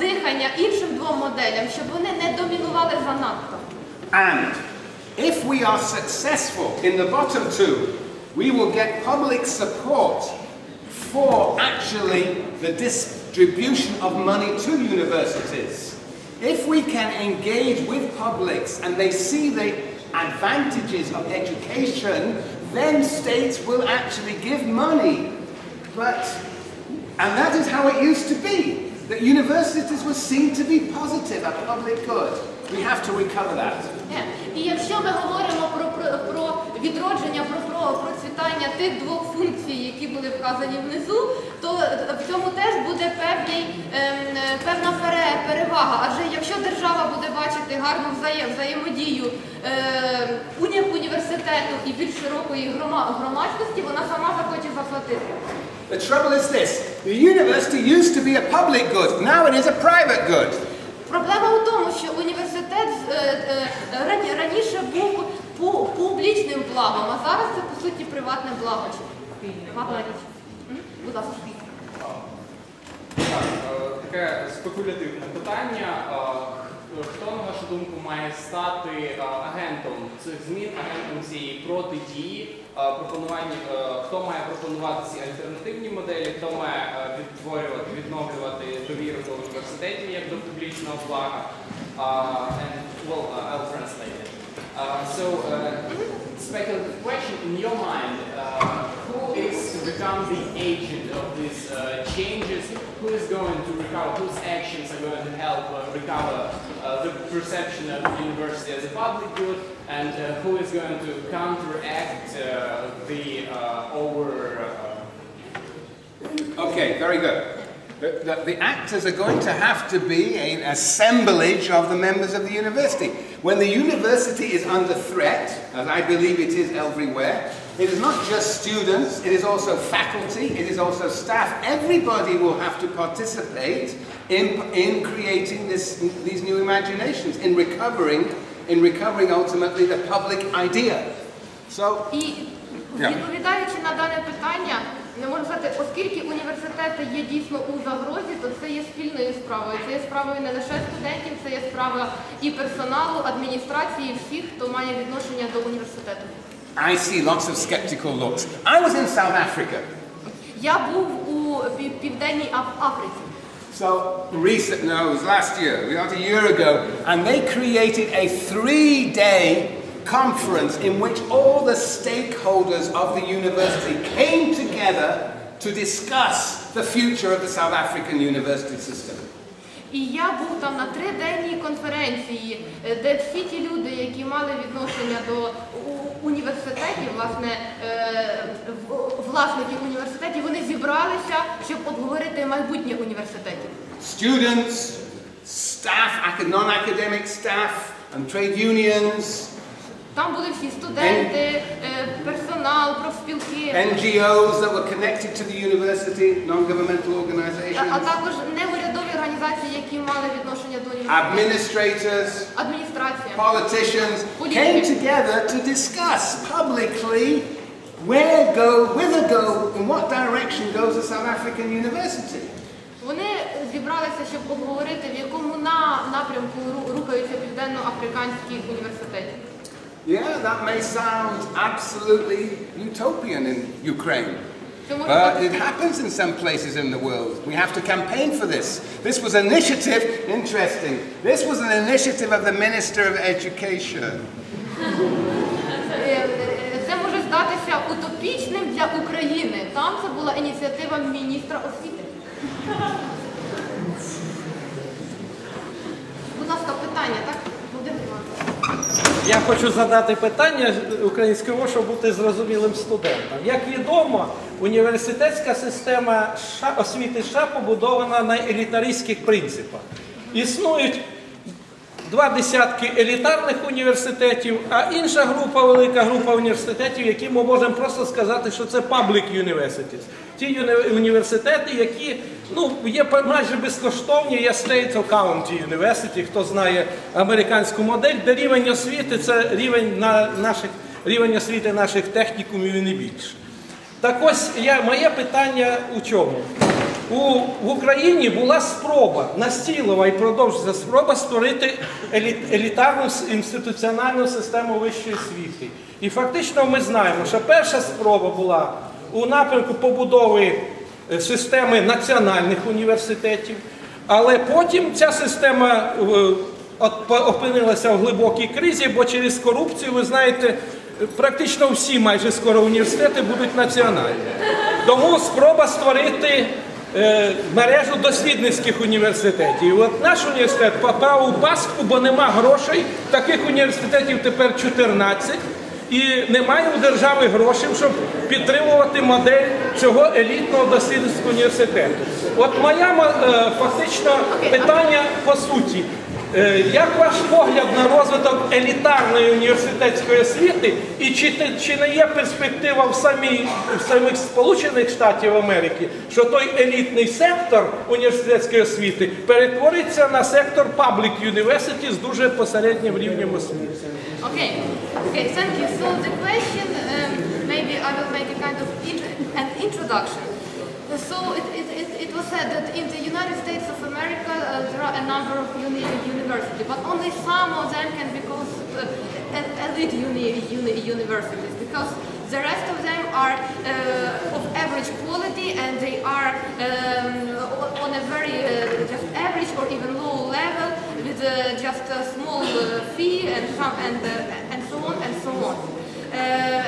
дихання іншим двом моделям, щоб вони не домінували занадто. And if we are successful in the bottom two, we will get public support for actually the distribution of money to universities. If we can engage with publics and they see the advantages of education, then states will actually give money. But, and that is how it used to be, That universities were seen to be positive, a public good. We have to recover that. Е, І якщо ми говоримо про, про, про відродження, про, про процвітання тих двох функцій, які були вказані внизу, то в цьому теж буде певний, ем, е, певна пере- перевага. Адже якщо держава буде бачити гарну взаєм, взаємодію е, уні- університету і більш широкої грома- громадськості, вона сама захоче заплатити. The trouble is this the university used to be a public good, now it is a private good. Проблема у тому, що університет е, е, рані- раніше був публічним благом, а зараз це по суті приватне благо. Гарна річ. Будь ласка. Е, таке спекулятивне питання. Е, Хто, на вашу думку, має стати е, агентом цих змін, агентом цієї протидії, е, пропонування, хто має пропонувати ці альтернативні моделі, хто має відтворювати, відновлювати довіру до університетів як до публічного блага? And, well, uh, I'll translate it. Uh, so, uh, speculative question in your mind, uh, who is to become the agent of these uh, changes? Who is going to recover? Whose actions are going to help uh, recover uh, the perception of the university as a public good? And who is going to counteract the over? Okay, very good. The, the, the actors are going to have to be an assemblage of the members of the university. When the university is under threat, as I believe it is everywhere, it is not just students, it is also faculty, it is also staff. Everybody will have to participate in, in creating this, these new imaginations, in recovering, in recovering ultimately the public idea. So, І Yeah. відповідаючи на дане питання, Не можу сказати, оскільки університети є дійсно у загрозі, то це є спільною справою. Це є справою не лише студентів, це є справа і персоналу, адміністрації, всіх, хто має відношення до університету. I see lots of skeptical looks. I was in South Africa. Я був у Південній Африці. So recent, no, it was last year, about a year ago, and they created a three-day conference in which all the stakeholders of the university came together to discuss the future of the South African university system. І я був там на триденній конференції, е, де всі ті люди, які мали відношення до у- університетів, власне, е, в- власників університетів, вони зібралися, щоб обговорити майбутнє університетів. Students, staff, acad- non-academic staff, and trade unions, Там були всі студенти, е, персонал, профспілки, NGOs that were connected to the university, non-governmental а а organizations, також неурядові організації, які мали відношення до університетів. administrators, Адміністрація. politicians Politici. came together to discuss publicly where go, whither go, in what direction goes the South African university. Вони зібралися, щоб обговорити, в якому на напрямку рухаються південно-африканські університети. Yeah, that may sound absolutely utopian in Ukraine. Це може But бути it happens in some places in the world. We have to campaign for this. This was an initiative, interesting. This was an initiative of the Minister of Education. Е, е, Це може здатися утопічним для України. Там це була ініціатива міністра освіти. Будь ласка, питання, так? Володимир Іванович. Я хочу задати питання українською мовою, щоб бути зрозумілим студентам. Як відомо, університетська система освіти США побудована на елітаристських принципах. Існують два десятки елітарних університетів, а інша група, велика група університетів, які ми можемо просто сказати, що це public universities. Ті університети, які ну, є майже безкоштовні, є State of County University, хто знає американську модель, де рівень освіти це рівень на наших рівень освіти наших технікумів і не більше. Так ось я, моє питання у чому? У, в Україні була спроба, настійлива і продовжується спроба створити елі- елітарну інституціональну систему вищої освіти. І фактично ми знаємо, що перша спроба була у напрямку побудови е, системи національних університетів, але потім ця система е, опинилася в глибокій кризі, бо через корупцію, ви знаєте, практично всі майже скоро університети будуть національні. Тому спроба створити е, мережу дослідницьких університетів. От наш університет попав у пастку, бо нема грошей. Таких університетів тепер 14. І немає у держави грошей, щоб підтримувати модель цього елітного дослідницького університету. От моя е, фактично питання по суті. Е, Як ваш погляд на розвиток елітарної університетської освіти, і чи, чи не є перспектива в, самій, в самих Сполучених Штатів Америки, що той елітний сектор університетської освіти перетвориться на сектор public university з дуже посереднім рівнем освіти? Okay, thank you. So the question, um, maybe I will make a kind of an introduction. So it, it, it, it was said that in the United States of America uh, there are a number of uni universities, but only some of them can be called uh, elite uni, uni universities because the rest of them are uh, of average quality and they are um, on a very uh, just average or even low level with uh, just a small uh, fee and some and uh, and so on and so on. Uh,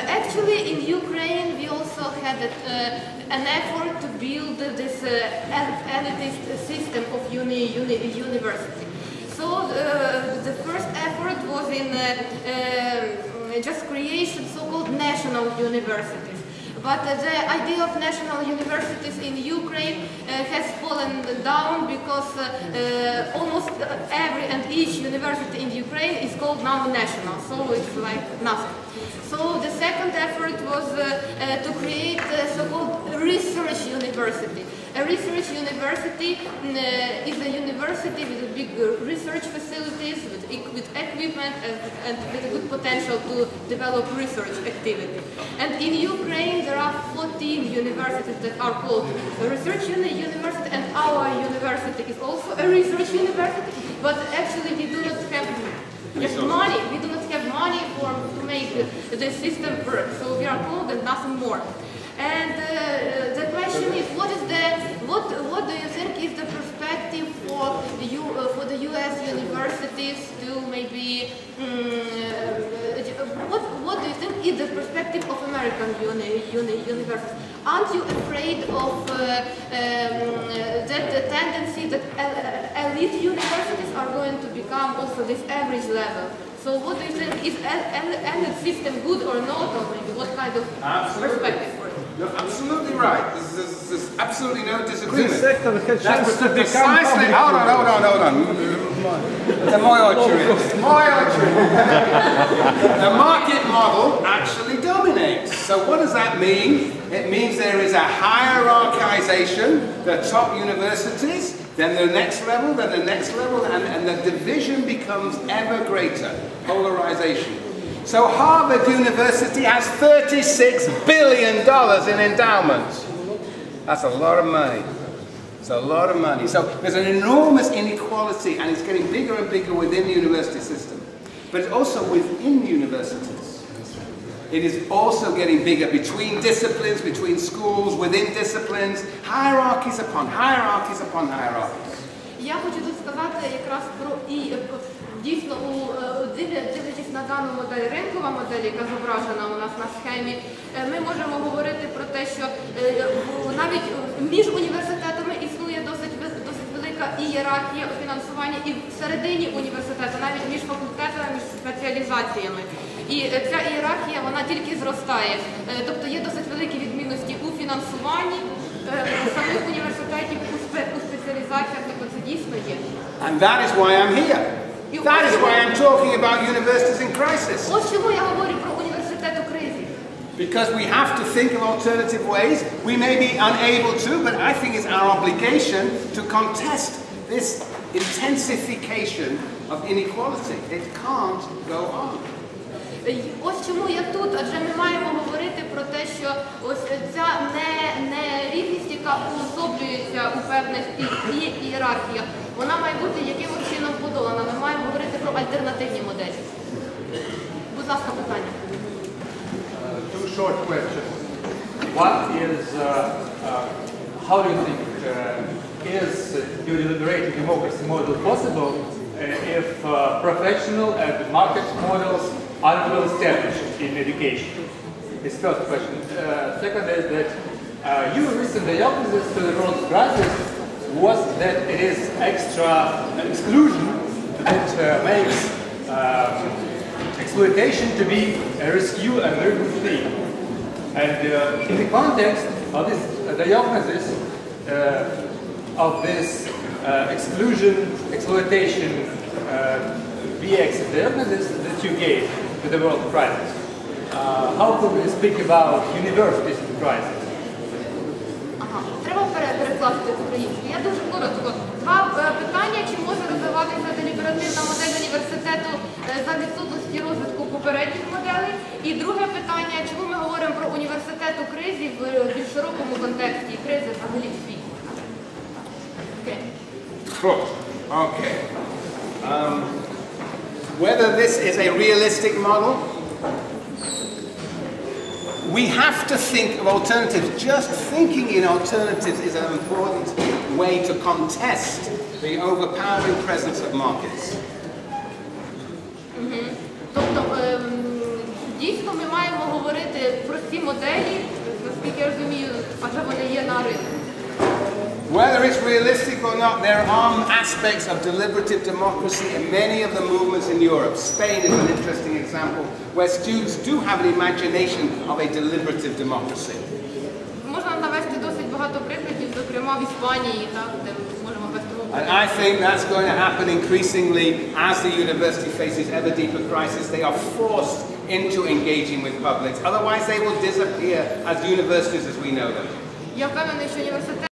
actually, in Ukraine, we also had uh, an effort to build this uh, elitist system of uni, uni, university. So uh, the first effort was in uh, um, just creation so-called national universities. But the idea of national universities in Ukraine uh, has fallen down because uh, uh, almost every and each university in Ukraine is called now national, so it's like nothing. So the second effort was to create so-called research university. A research university mm, university with big uh, research facilities, with, with equipment, and, and with a good potential to develop research activity. And in Ukraine, there are 14 universities that are called research uni- university, and our university is also a research university. But actually, we do not have just money. We do not have money for to make the system work. So we are called and nothing more. And uh, the question is, what is the what what do you think is the perspective for you uh, for the U.S. universities to maybe uh, what what do you think is the perspective of American uni, uni, universities? Aren't you afraid of uh, um, that the tendency that el- elite universities are going to become also this average level? So what do you think is el- el- elite system good or not, or maybe what kind of Absolutely. perspective? You're absolutely right. There's, absolutely no disagreement. That's precisely. Hold on, hold on, hold on. The My argument. the market model actually dominates. So what does that mean? It means there is a hierarchization. The top universities, then the next level, then the next level, and, and the division becomes ever greater. Polarization. So Harvard University has $36 billion in endowments. That's a lot of money. It's a lot of money. So there's an enormous inequality and it's getting bigger and bigger within the university system. But it's also within universities. It is also getting bigger between disciplines, between schools, within disciplines, hierarchies upon hierarchies upon hierarchies. Я хочу тут сказати якраз про і е, дійсно у е, дивлячись на дану модель, ринкова модель, яка зображена у нас на схемі, е, ми можемо говорити про те, що е, навіть між університетами існує досить досить велика ієрархія у фінансуванні і всередині університету, навіть між факультетами, між спеціалізаціями. І ця ієрархія вона тільки зростає. Тобто є досить великі відмінності у фінансуванні е, самих університетів у у спеціалізаціях, тобто це дійсно є. And that is why I'm here. That is why I'm talking about universities in crisis. Ось чому я говорю про університет у кризі. Because we have to think of alternative ways. We may be unable to, but I think it's our obligation to contest this intensification of inequality. It can't go on. Е, Ось чому я тут, адже ми маємо говорити про те, що ось ця не, нерівність, яка уособлюється у певних і- і- ієрархіях, вона має бути якимось чином подолана. Ми маємо говорити про альтернативні моделі. Будь ласка, питання. Two short questions. One is, uh, uh, how do you think uh, is uh, your deliberative democracy model possible uh, if uh, professional and market models are not well established in education? This first question. Uh, second is that uh, your recent diagnosis to the world crisis was that it is extra exclusion that uh, makes um, exploitation to be a rescue and very good thing. And uh, in the context of this uh, diagnosis uh, of this uh, exclusion, exploitation, uh, VX diagnosis that you gave to the world crisis, uh, how could we speak about universities in crisis? Ага, треба пере- перекласти з української. Я дуже коротко. Два е, питання, чи може Розвиватися модель університету е, за відсутності розвитку попередніх моделей. І друге питання, чому ми говоримо про університет у кризі в е, більш широкому контексті кризи взагалі в світі. Окей. Um, whether this is a realistic model, we have to think of alternatives. Just thinking in alternatives is an important way to contest the overpowering presence of markets. Тобто ем, дійсно ми маємо говорити про ці моделі, наскільки я розумію, адже вони є на ринку. Whether it's realistic or not, there are aspects of deliberative democracy in many of the movements in Europe. Spain is an interesting example where students do have an imagination of a deliberative democracy. Можна навести досить багато прикладів, зокрема в Іспанії, так, де ми можемо вести мову. And I think that's going to happen increasingly as the university faces ever deeper crisis. They are forced into engaging with publics. Otherwise, they will disappear as universities as we know them. Я впевнений, що університет